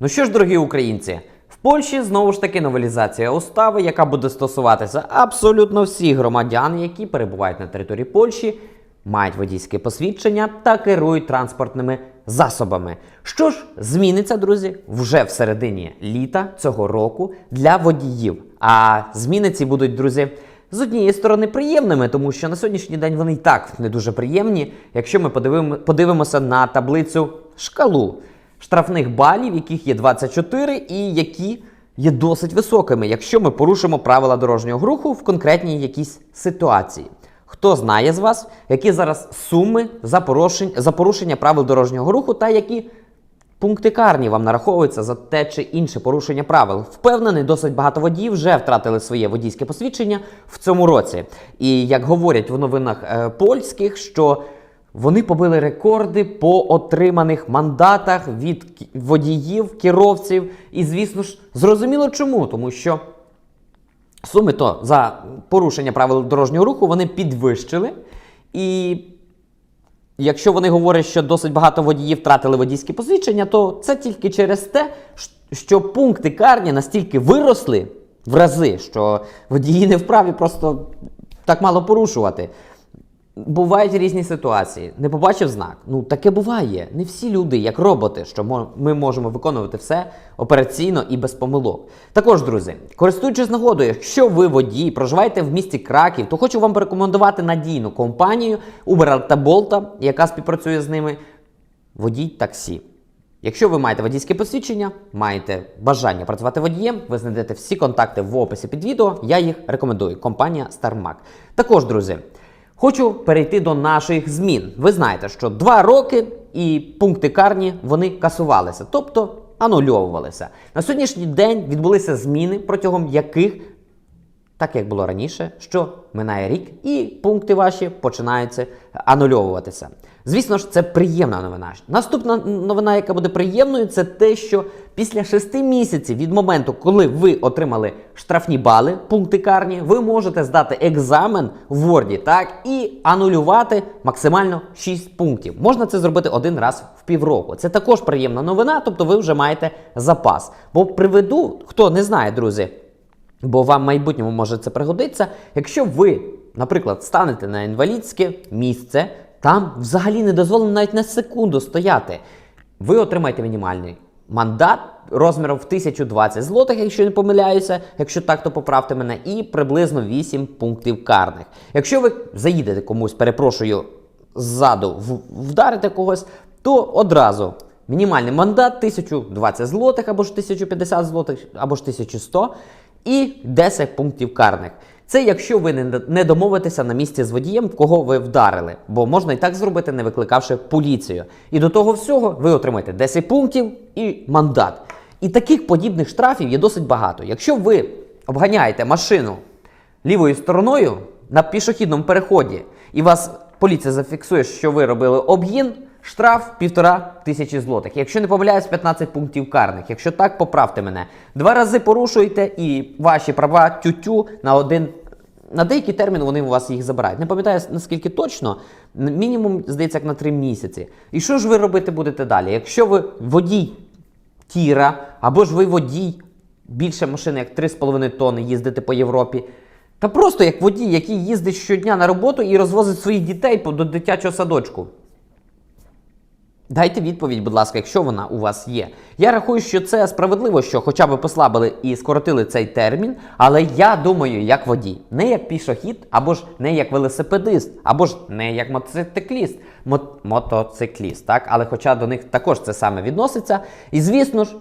Ну що ж, дорогі українці, в Польщі знову ж таки новелізація устави, яка буде стосуватися абсолютно всіх громадян, які перебувають на території Польщі, мають водійське посвідчення та керують транспортними засобами. Що ж зміниться, друзі, вже в середині літа цього року для водіїв. А зміни ці будуть, друзі. З однієї сторони приємними, тому що на сьогоднішній день вони і так не дуже приємні, якщо ми подивимо, подивимося на таблицю шкалу штрафних балів, яких є 24, і які є досить високими, якщо ми порушимо правила дорожнього руху в конкретній якійсь ситуації. Хто знає з вас, які зараз суми за порушення, за порушення правил дорожнього руху та які пункти карні вам нараховуються за те чи інше порушення правил? Впевнений, досить багато водіїв вже втратили своє водійське посвідчення в цьому році. І як говорять в новинах е, польських, що вони побили рекорди по отриманих мандатах від водіїв, керовців. І, звісно ж, зрозуміло чому, тому що суми то за порушення правил дорожнього руху вони підвищили. І якщо вони говорять, що досить багато водіїв втратили водійські посвідчення, то це тільки через те, що пункти карні настільки виросли в рази, що водії не вправі просто так мало порушувати. Бувають різні ситуації. Не побачив знак. Ну таке буває. Не всі люди, як роботи, що ми можемо виконувати все операційно і без помилок. Також, друзі, користуючись нагодою, якщо ви водій, проживаєте в місті Краків, то хочу вам порекомендувати надійну компанію Uber та Bolt, яка співпрацює з ними. Водій таксі. Якщо ви маєте водійське посвідчення, маєте бажання працювати водієм, ви знайдете всі контакти в описі під відео. Я їх рекомендую. Компанія StarMac. Також, друзі, хочу перейти до наших змін. Ви знаєте, що два роки і пункти карні вони касувалися, тобто анульовувалися. На сьогоднішній день відбулися зміни, протягом яких так як було раніше, що минає рік, і пункти ваші починаються анульовуватися. Звісно ж, це приємна новина. Наступна новина, яка буде приємною, це те, що після 6 місяців від моменту, коли ви отримали штрафні бали, пункти карні, ви можете здати екзамен в Word, так, і анулювати максимально 6 пунктів. Можна це зробити один раз в півроку. Це також приємна новина, тобто ви вже маєте запас. Бо приведу, хто не знає, друзі, Бо вам в майбутньому може це пригодитися. Якщо ви, наприклад, станете на інвалідське місце, там взагалі не дозволено навіть на секунду стояти. Ви отримаєте мінімальний мандат розміром в 1020 злотих, якщо не помиляюся, якщо так, то поправте мене, і приблизно 8 пунктів карних. Якщо ви заїдете комусь, перепрошую, ззаду вдарите когось, то одразу мінімальний мандат 1020 злотих або ж 1050 злотих, або ж 1100 і 10 пунктів карних. Це якщо ви не- домовитеся на місці з водієм, в кого ви вдарили, бо можна і так зробити, не викликавши поліцію. І до того всього ви отримаєте 10 пунктів і мандат. І таких подібних штрафів є досить багато. Якщо ви обганяєте машину лівою стороною на пішохідному переході, і вас поліція зафіксує, що ви робили обгін, штраф півтора тисячі злотих. Якщо не помиляюсь, 15 пунктів карних. Якщо так, поправте мене. Два рази порушуєте і ваші права тютю на один. На деякий термін вони у вас їх забирають. Не пам'ятаю наскільки точно, мінімум, здається, як на три місяці. І що ж ви робити будете далі? Якщо ви водій тіра, або ж ви водій більше машини, як 3,5 тонни їздите по Європі. Та просто як водій, який їздить щодня на роботу і розвозить своїх дітей до дитячого садочку. Дайте відповідь, будь ласка, якщо вона у вас є. Я рахую, що це справедливо, що хоча б послабили і скоротили цей термін, але я думаю, як водій, не як пішохід, або ж не як велосипедист, або ж не як мотоцикліст, Мо- мотоцикліст, так? Але хоча до них також це саме відноситься. І звісно ж,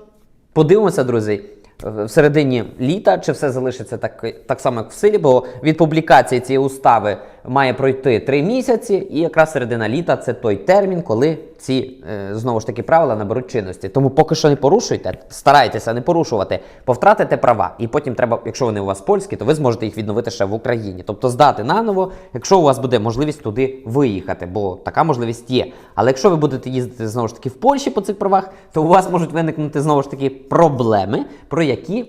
подивимося, друзі. В середині літа чи все залишиться так, так само, як в силі, бо від публікації цієї устави має пройти три місяці, і якраз середина літа це той термін, коли ці е, знову ж таки правила наберуть чинності. Тому поки що не порушуйте, старайтеся не порушувати, повтратите права, і потім треба, якщо вони у вас польські, то ви зможете їх відновити ще в Україні. Тобто здати наново, якщо у вас буде можливість туди виїхати, бо така можливість є. Але якщо ви будете їздити знову ж таки в Польщі по цих правах, то у вас можуть виникнути знову ж таки проблеми, про які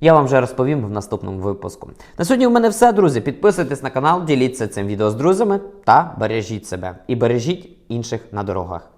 я вам вже розповім в наступному випуску. На сьогодні у мене все, друзі. Підписуйтесь на канал, діліться цим відео з друзями та бережіть себе і бережіть інших на дорогах.